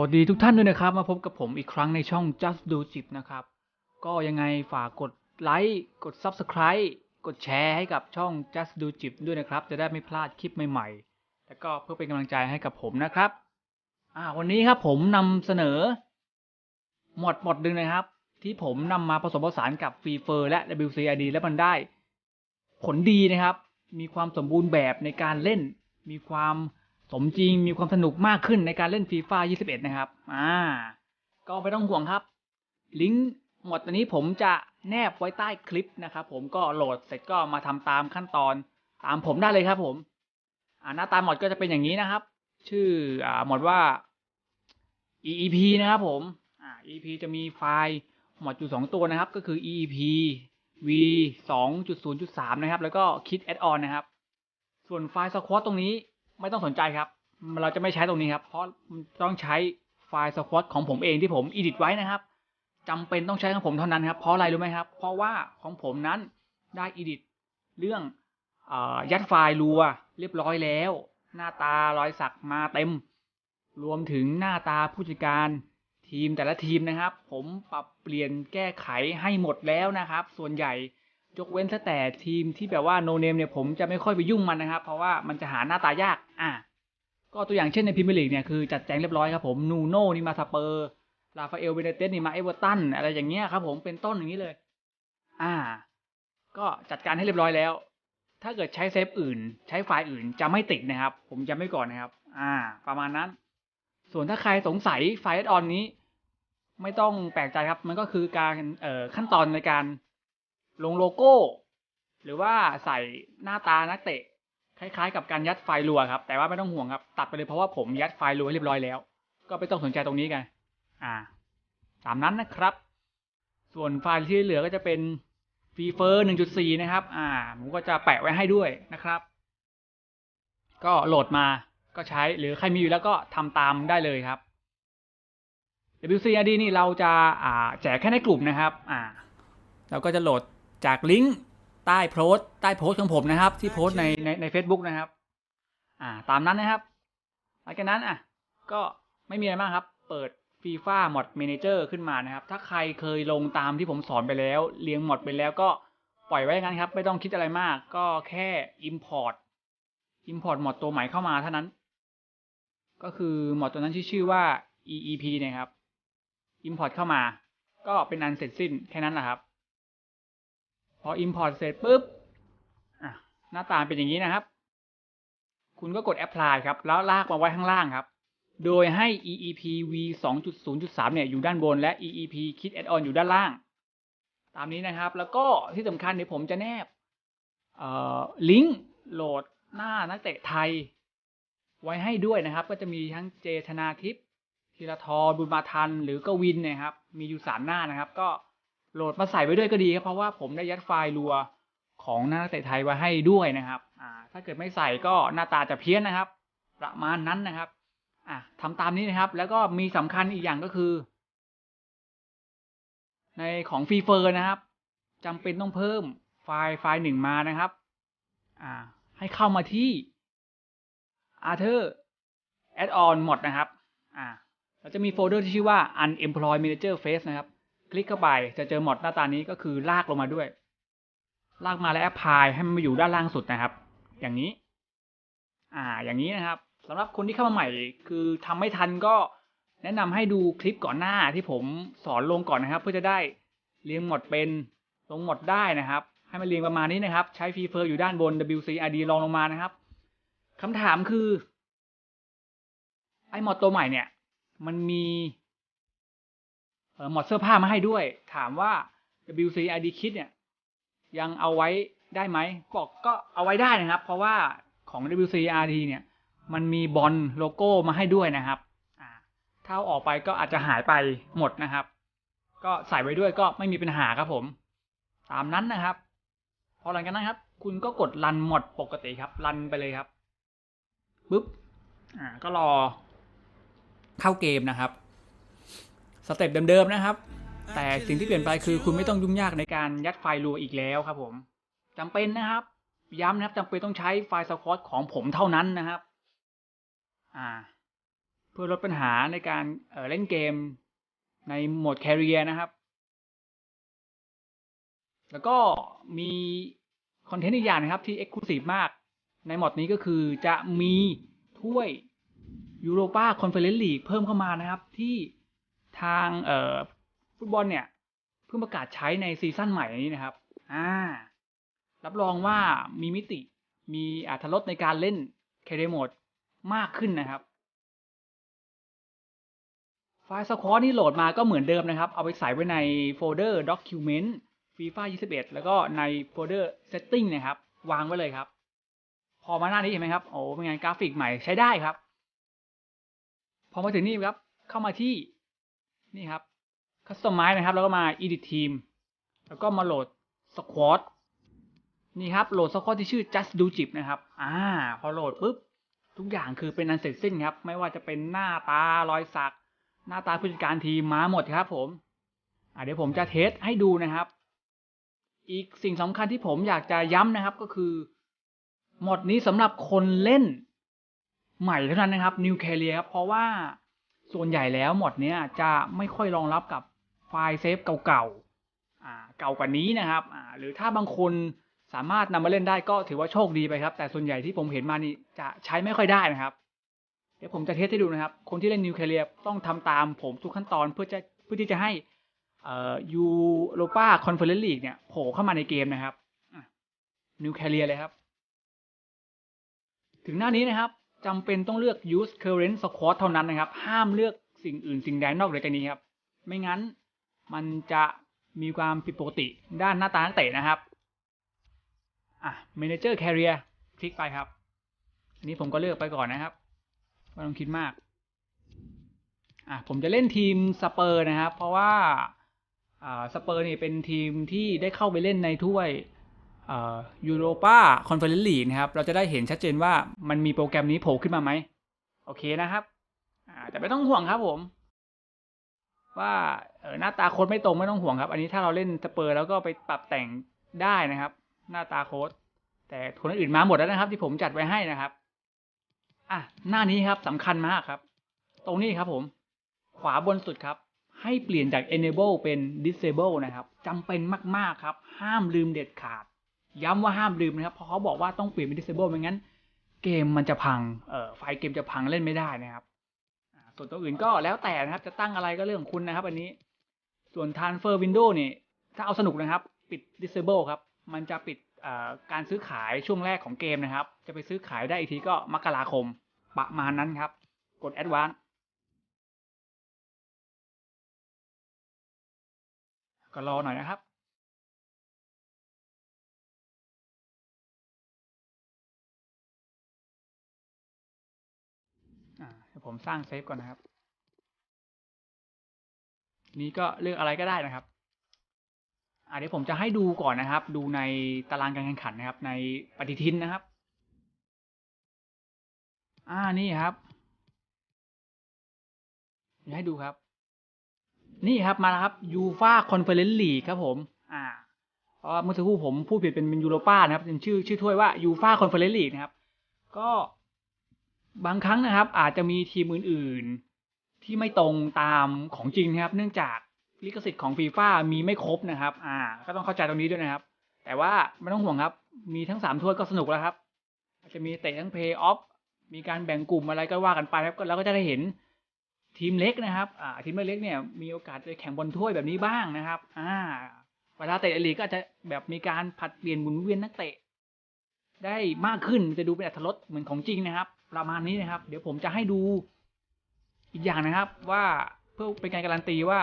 วัสดีทุกท่านด้วยนะครับ มาพบกับผมอีกครั้งในช่อง just do jip นะครับ ก็ยังไงฝากกดไลค์กด subscribe กดแชร์ให้กับช่อง just do jip ด้วยนะครับ จะได้ไม่พลาดคลิปใหม่ๆ แล้วก็เพื่อเป็นกำลังใจให้กับผมนะครับ อ่า วันนี้ครับผมนำเสนอ หมวดหมวดหนึ่งนะครับ ที่ผมนำมาผสมผสานกับฟรีเฟอร์และ WCID และมันได้ ผลดีนะครับ มีความสมบูรณ์แบบในการเล่น มีความ สมจริงมีความสนุกมากขึ้นในการเล่นฟีฟ่า21 นะครับ อ่า ก็ไม่ต้องห่วงครับ ลิงก์หมดอันนี้ผมจะแนบไว้ใต้คลิปนะครับผมก็โหลดเสร็จก็มาทำตามขั้นตอนตามผมได้เลยครับ ผมอ่าหน้าตาหมดก็จะเป็นอย่างนี้นะครับ ชื่ออ่าหมดว่า EEP นะครับผมอ่า EEP จะมีไฟล์หมดอยู่สองตัวนะครับ ก็คือ EEP V 2.0.3 นะครับ แล้วก็ Kit Add-on นะครับ ส่วนไฟล์ Squad ตรงนี้ ไม่ต้องสนใจครับ เราจะไม่ใช้ตรงนี้ครับ เพราะต้องใช้ไฟล์ Squad ของผมเองที่ผม edit ไว้นะครับจำเป็นต้องใช้ของผมเท่านั้นครับ เพราะอะไรรู้ไหมครับ เพราะว่าของผมนั้นได้ edit เรื่องอยัดไฟล์รัวเรียบร้อยแล้ว หน้าตารอยสักมาเต็ม รวมถึงหน้าตาผู้จัดการทีมแต่ละทีมนะครับ ผมปรับเปลี่ยนแก้ไขให้หมดแล้วนะครับ ส่วนใหญ่ ยกเว้นแต่ทีมที่แบบว่าโนเนมเนี่ยผมจะไม่ค่อยไปยุ่งมันนะครับ เพราะว่ามันจะหาหน้าตายาก อะก็ตัวอย่างเช่นในพรีเมียร์ลีกเนี่ยคือจัดแจงเรียบร้อยครับผมนูโน่นี่มาสเปอร์ลาฟาเอลเบเนเตสนี่มาเอเวอร์ตันอะไรอย่างเงี้ยครับผมเป็นต้นอย่างนี้เลย อ่า ก็จัดการให้เรียบร้อยแล้ว ถ้าเกิดใช้เซฟอื่น ใช้ไฟล์อื่นจะไม่ติดนะครับ ผมจะไม่ก่อนนะครับ อ่า ประมาณนั้น ส่วนถ้าใครสงสัยไฟล์ออนนี้ ไม่ต้องแปลกใจครับ มันก็คือการเอ่อขั้นตอนในการ ลงโลโก้ หรือว่าใส่หน้าตานักเตะ คล้ายๆ กับการยัดไฟล์รัวครับ แต่ว่าไม่ต้องห่วงครับ ตัดไปเลยเพราะว่าผมยัดไฟล์รัวให้เรียบร้อยแล้ว ก็ไม่ต้องสนใจตรงนี้กัน อ่า ตามนั้นนะครับ ส่วนไฟล์ที่เหลือก็จะเป็นฟีเฟอร์1.4 นะครับ อ่า ผมก็จะแปะไว้ให้ด้วยนะครับ ก็โหลดมาก็ใช้หรือใครมีอยู่แล้วก็ทำตามได้เลยครับ WCRD นี่เราจะอ่าแจกแค่ในกลุ่มนะครับ อ่า เราก็จะโหลด จากลิงก์ใต้โพสต์ใต้โพสต์ของผมนะครับ ที่โพสต์ในในใน Facebook นะครับ อ่า ตามนั้นนะครับ หลังจากนั้นอะ ก็ไม่มีอะไรมากครับ เปิด FIFA Mod Manager ขึ้นมานะครับ ถ้าใครเคยลงตามที่ผมสอนไปแล้วเรียงหมดไปแล้วก็ปล่อยไว้อย่างนั้นครับ ไม่ต้องคิดอะไรมาก ก็แค่ Import Import หมดตัวใหม่เข้ามาเท่านั้น ก็คือหมดตัวนั้นที่ชื่อว่า EEP นะครับ Import เข้ามา ก็เป็นอันเสร็จสิ้นแค่นั้นแหละครับพ อ Import เสร็จปุ๊บหน้าตาเป็นอย่างนี้นะครับ คุณก็กด Apply ครับ แล้วลากมาไว้ข้างล่างครับ โดยให้ EEP v 2.0.3 เนี่ยอยู่ด้านบนและ EEP Kit Add-on อยู่ด้านล่าง ตามนี้นะครับ แล้วก็ที่สำคัญเดี๋ยวผมจะแนบลิงก์โหลดหน้านักเตะไทย ไว้ให้ด้วยนะครับ ก็จะมีทั้งเจธนาทิพย์ธีรทรบุญมาทัน หรือก็วินนะครับ มีอยู่สามหน้านะครับ ก็ โหลดมาใส่ไว้ด้วยก็ดีครับเพราะว่าผมได้ยัดไฟล์รัวของหน้านักเตะไทยไว้ให้ด้วยนะครับอ่าถ้าเกิดไม่ใส่ก็หน้าตาจะเพี้ยนนะครับ ประมาณนั้นนะครับอะทำตามนี้นะครับ แล้วก็มีสำคัญอีกอย่างก็คือ ในของฟรีเฟอร์นะครับจำเป็นต้องเพิ่มไฟล์ไฟล์หนึ่งมานะครับ อ่า ให้เข้ามาที่ Arthur Add-on Mod นะครับ อ่าเราจะมีโฟลเดอร์ที่ชื่อว่า Unemployed Manager Face นะครับ ลิกเข้าไปจะเจอมอดหน้าตานี้ก็คือลากลงมาด้วย ลากมาแล้วแอปพลายให้มันมาอยู่ด้านล่างสุดนะครับ อย่างนี้ อ่า อย่างนี้นะครับสำหรับคนที่เข้ามาใหม่ คือทำไม่ทันก็แนะนำให้ดูคลิปก่อนหน้าที่ผมสอนลงก่อนนะครับ เพื่อจะได้เรียงหมดเป็นลงหมดได้นะครับ ให้มันเรียงประมาณนี้นะครับ ใช้ฟีเฟอร์อยู่ด้านบน WCRD ลองลงมานะครับคำถามคือ ไอ้หมดตัวใหม่เนี่ย มันมี เออหมดเสื้อผ้ามาให้ด้วย ถามว่า WCRD Kit เนี่ย ยังเอาไว้ได้ไหมบอกก็เอาไว้ได้นะครับ เพราะว่าของ WCRD เนี่ย มันมีบอลโลโก้มาให้ด้วยนะครับถ้าเอาออกไปก็อาจจะหายไปหมดนะครับ ก็ใส่ไว้ด้วยก็ไม่มีปัญหาครับผม ตามนั้นนะครับ พอหลังจากนั้นครับ คุณก็กดรันหมดปกติครับ รันไปเลยครับปุ๊บอ่าก็รอเข้าเกมนะครับ สเต็ปเดิมๆนะครับ แต่สิ่งที่เปลี่ยนไปคือคุณไม่ต้องยุ่งยากในการยัดไฟล์รัวอีกแล้วครับผมจำเป็นนะครับ ย้ำนะครับจำเป็นต้องใช้ไฟล์สควอตของผมเท่านั้นนะครับ อ่าพื่อลดปัญหาในการเอ่อเล่นเกมในโหมดแคริเอร์นะครับ แล้วก็มีคอนเทนต์อีกอย่างนะครับที่ Exclusive มาก ในโหมดนี้ก็คือจะมีถ้วยยูโรปาคอนเฟอเรนซ์ลีกเพิ่มเข้ามานะครับที่ ทางเอ่อฟุตบอลเนี่ยเพิ่งประกาศใช้ในซีซั่นใหม่นี้นะครับ อ่า รับรองว่ามีมิติ มีอรรถรสในการเล่นแคเอร์โมดมากขึ้นนะครับ ไฟล์สควอตนี่โหลดมาก็เหมือนเดิมนะครับ เอาไปใส่ไว้ในโฟลเดอร์ Document FIFA 21 แล้วก็ในโฟลเดอร์ Setting นะครับ วางไว้เลยครับ พอมาหน้านี้เห็นไหมครับ โอ้เป็นไงกราฟิกใหม่ใช้ได้ครับ พอมาถึงนี่ครับ เข้ามาที่ นี่ครับ Customize นะครับ แล้วก็มา Edit Team แล้วก็มาโหลด Squad นี่ครับ โหลด Squad ที่ชื่อ Just Do Jib นะครับ อ่า พอโหลดปุ๊บ ทุกอย่างคือเป็นอันเสร็จสิ้นครับ ไม่ว่าจะเป็นหน้าตารอยสัก หน้าตาผู้จัดการทีมมาหมดครับผม อ่าเดี๋ยวผมจะเทสให้ดูนะครับ อีกสิ่งสำคัญที่ผมอยากจะย้ำนะครับก็คือหมดนี้สำหรับคนเล่นใหม่เท่านั้นนะครับ New Carrier ครับเพราะว่า ส่วนใหญ่แล้วหมดเนี้ยจะไม่ค่อยรองรับกับไฟล์เซฟเก่าๆอ่าเก่ากว่านี้นะครับอ่าหรือถ้าบางคนสามารถนำมาเล่นได้ก็ถือว่าโชคดีไปครับ แต่ส่วนใหญ่ที่ผมเห็นมานี่จะใช้ไม่ค่อยได้นะครับ เดี๋ยวผมจะเทสให้ดูนะครับ คนที่เล่นนิวเคลียร์ต้องทำตามผมทุกขั้นตอนเพื่อจะเพื่อที่จะให้เอ่อยูโรปาคอนเฟอเรนซ์ลีกเนี่ยโผล่เข้ามาในเกมนะครับนิวเคลียร์เลยครับ ถึงหน้านี้นะครับ จำเป็นต้องเลือก use current squad เท่านั้นนะครับ ห้ามเลือกสิ่งอื่นสิ่งใดนอกเหนือจากนี้ครับ ไม่งั้นมันจะมีความผิดปกติด้านหน้าตานักเตะนะครับ อะ manager carrier คลิกไปครับ อันนี้ผมก็เลือกไปก่อนนะครับไม่ต้องคิดมาก อะ ผมจะเล่นทีมสเปอร์นะครับ เพราะว่าอ่าสเปอร์นี่เป็นทีมที่ได้เข้าไปเล่นในถ้วยอ่า ยูโรปาคอนเฟอเรนซ์ลีกนะครับ เราจะได้เห็นชัดเจนว่ามันมีโปรแกรมนี้โผล่ขึ้นมาไหม โอเคนะครับแต่ไม่ต้องห่วงครับผม ว่าเออหน้าตาโค้ดไม่ตรงไม่ต้องห่วงครับ อันนี้ถ้าเราเล่นสเปอร์แล้วก็ไปปรับแต่งได้นะครับ หน้าตาโค้ดแต่คนอื่นมาหมดแล้วนะครับ ที่ผมจัดไว้ให้นะครับอะหน้านี้ครับสำคัญมากครับ ตรงนี้ครับผม ขวาบนสุดครับ ให้เปลี่ยนจาก enable เป็น disable นะครับจำเป็นมาก ๆ ครับ ห้ามลืมเด็ดขาด ย้ำว่าห้ามลืมนะครับ เพราะเขาบอกว่าต้องเปลี่ยนเป็น disable ไม่งั้น เกมมันจะพังเอ่อไฟเกมจะพังเล่นไม่ได้นะครับส่วนตัวอื่นก็แล้วแต่นะครับ จะตั้งอะไรก็เรื่องของคุณนะครับ อันนี้ ส่วน transfer window นี่ ถ้าเอาสนุกนะครับ ปิด disable ครับ มันจะปิดการซื้อขายช่วงแรกของเกมนะครับ จะไปซื้อขายได้อีกทีก็มกราคม ประมาณนั้นครับ กด advance ก็รอหน่อยนะครับ ดี๋ยวผมสร้างเซฟก่อนนะครับ นี้ก็เลือกอะไรก็ได้นะครับอ่าเดี๋ยวผมจะให้ดูก่อนนะครับ ดูในตารางการแข่งขันนะครับ ในปฏิทินนะครับ อ่านี่ครับเดี๋ยวให้ดูครับ นี่ครับมาแล้วครับยูฟาคอนเฟอเรนซ์ลีกครับผม อ่าเพราะเมื่อสักครู่ผมพูดผิดเป็นยูโรป้านะครับเป็นชื่อชื่อถ้วยว่ายูฟาคอนเฟอเรนซ์ลีกนะครับ ก็ บางครั้งนะครับ อาจจะมีทีมอื่นๆ ที่ไม่ตรงตามของจริงนะครับ เนื่องจากลิขสิทธิ์ของฟีฟ่ามีไม่ครบนะครับ อ่า ก็ต้องเข้าใจตรงนี้ด้วยนะครับ แต่ว่าไม่ต้องห่วงครับ มีทั้งสามถ้วยก็สนุกแล้วครับอาจจะมีเตะทั้งเพย์ออฟมีการแบ่งกลุ่มอะไรก็ว่ากันไปครับก็แล้วก็จะได้เห็นทีมเล็กนะครับอ่าทีมเล็กเนี่ยมีโอกาสไปแข่งบอลถ้วยแบบนี้บ้างนะครับ อ่า เวลาเตะลีกก็อาจจะแบบมีการผัดเปลี่ยนหมุนเวียนนักเตะ ได้มากขึ้นจะดูเป็นอัตรสเหมือนของจริงนะครับ ประมาณนี้นะครับ เดี๋ยวผมจะให้ดูอีกอย่างนะครับว่าเพื่อเป็นการการันตีว่า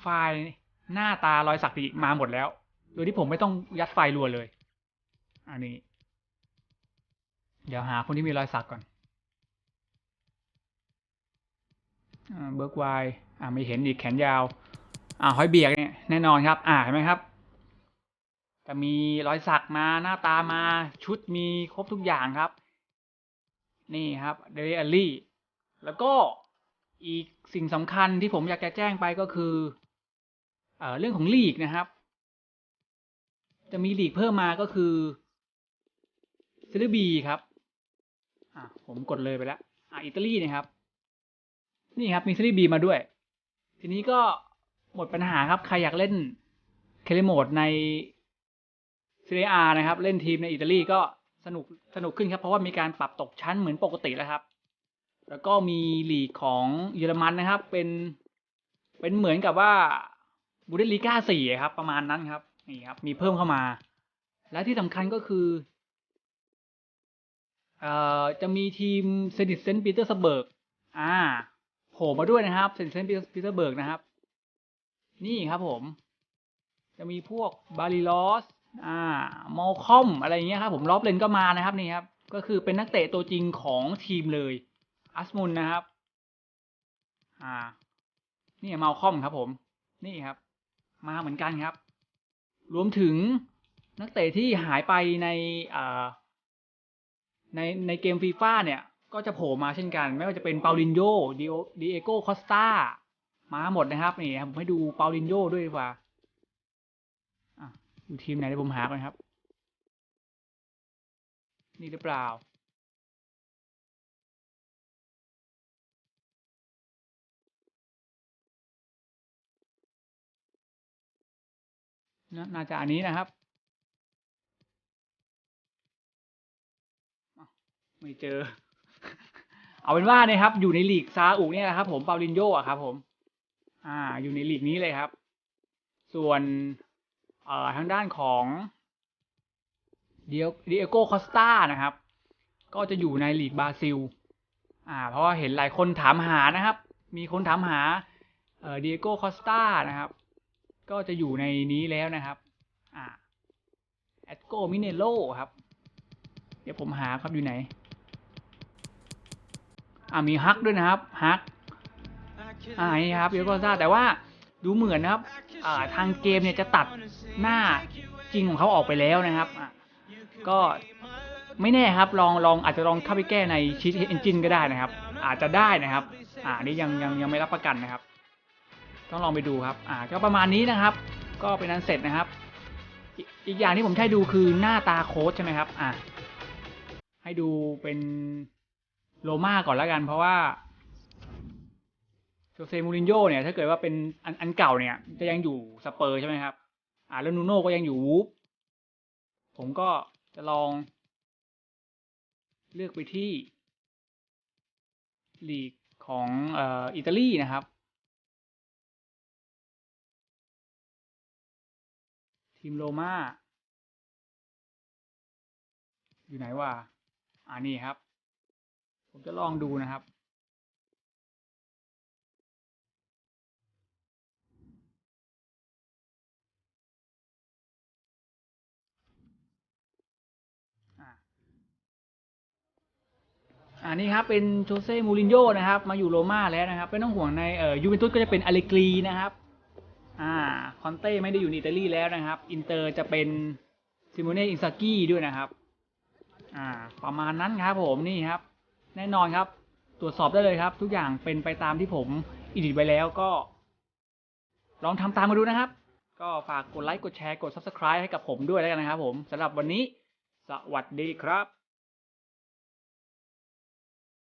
ไฟล์หน้าตารอยสักดีมาหมดแล้ว โดยที่ผมไม่ต้องยัดไฟล์รัวเลย อันนี้ เดี๋ยวหาคนที่มีรอยสักก่อนเบิร์กไวอ่าไม่เห็นอีกแขนยาว อ่าห้อยเบียกเนี่ยแน่นอนครับ อ่าเห็นไหมครับจะมีรอยสักมาหน้าตามาชุดมีครบทุกอย่างครับ นี่ครับเดลิอรี่แล้วก็อีกสิ่งสำคัญที่ผมอยากจะแจ้งไปก็คือเอ่อเรื่องของลีกนะครับ จะมีลีกเพิ่มมาก็คือซิลบีครับอ่าผมกดเลยไปแล้วอ่าอิตาลีนะครับ นี่ครับมีซีรีส์บีมาด้วย ทีนี้ก็หมดปัญหาครับ ใครอยากเล่นเคลโมดในซีเรียนะครับ เล่นทีมในอิตาลีก็ สนุกสนุกขึ้นครับ เพราะว่ามีการปรับตกชั้นเหมือนปกติแล้วครับ แล้วก็มีลีกของเยอรมันนะครับ เป็นเป็นเหมือนกับว่าบูเดสลีกาสี่ครับ ประมาณนั้นครับนี่ครับ มีเพิ่มเข้ามา และที่สำคัญก็คือเอ่อจะมีทีมเซนิตเซนต์ปีเตอร์สเบิร์กอ่าโผล่มาด้วยนะครับเซนต์เซนต์ปีเตอร์สเบิร์กนะครับ นี่ครับผม จะมีพวกบาริลอส อ่ามอลคอมอะไรอย่างเงี้ยครับผมล็อบเลนก็มานะครับนี่ครับ ก็คือเป็นนักเตะตัวจริงของทีมเลยอัสมุนนะครับ อ่า นี่มาลคอมครับผม นี่ครับ มาเหมือนกันครับ รวมถึงนักเตะที่หายไปในอ่าในในเกมฟีฟ่าเนี่ย ก็จะโผล่มาเช่นกัน ไม่ว่าจะเป็นเปาลินโยดิโอดิเอโกคอสตามาหมดนะครับ นี่ครับผมให้ดูเปาลินโยด้วยดีกว่า อยู่ทีมไหนเดี๋ยวผมหาก่อนครับ นี่หรือเปล่าน,น่าจะอันนี้นะครับไม่เจอ เอาเป็นว่าเนี่ยครับ อยู่ในลีกซาอุเนี่ยนะครับ ผมเปาลินโยอะครับ ผม อ่า อยู่ในลีกนี้เลยครับ ส่วน ทางด้านของเดียดิเอโกคอสตานะครับ ก็จะอยู่ในลีกบราซิล อ่า เพราะว่าเห็นหลายคนถามหานะครับ มีคนถามหาเอ่อดิเอโกคอสตานะครับ ก็จะอยู่ในนี้แล้วนะครับอ่าแอตโกมิเนโลครับ เดี๋ยวผมหาครับอยู่ไหน อ่ามีฮักด้วยนะครับฮักอ่านี่ครับเอโกซ่าแต่ว่า ดูเหมือนนะครับทางเกมเนี่ยจะตัดหน้าจริงของเขาออกไปแล้วนะครับ ก็ไม่แน่ครับลองลองอาจจะลองเข้าไปแก้ในชีทเอนจินก็ได้นะครับ อาจจะได้นะครับ อ่านี่ยังยังยังไม่รับประกันนะครับ ต้องลองไปดูครับ อ่าก็ประมาณนี้นะครับ ก็เป็นอันเสร็จนะครับ อีกอีกอย่างที่ผมให้ดูคือหน้าตาโค้ชใช่ไหมครับ อ่าให้ดูเป็นโลมาก่อนแล้วกัน เพราะว่า โจเซมูรินโญ่เนี่ยถ้าเกิดว่าเป็นอันอันเก่าเนี่ย จะยังอยู่สเปอร์ใช่ไหมครับ อ่าแล้วนูโน่ก็ยังอยู่วูฟผมก็จะลอง เลือกไปที่ลีกของเอ่ออิตาลีนะครับ ทีมโรม่าอยู่ไหนวะอ่านี่ครับ ผมจะลองดูนะครับ อันนี้ครับเป็นโจเซ่มูรินโญ่นะครับ มาอยู่โรม่าแล้วนะครับไม่ต้องห่วงในเอ่อยูเวนตุสก็จะเป็นอเลกรีนะครับ อ่าคอนเต้ไม่ได้อยู่ในอิตาลีแล้วนะครับ อินเตอร์จะเป็นซิโมเน่อินซากิด้วยนะครับ อ่า ประมาณนั้นครับผมนี่ครับ แน่นอนครับ ตรวจสอบได้เลยครับ ทุกอย่างเป็นไปตามที่ผมอิดิทไว้แล้วก็ ลองทำตามมาดูนะครับ ก็ฝากกดไลค์กดแชร์กด subscribe ให้กับผมด้วยแล้วกันนะครับผมสำหรับวันนี้ สวัสดีครับ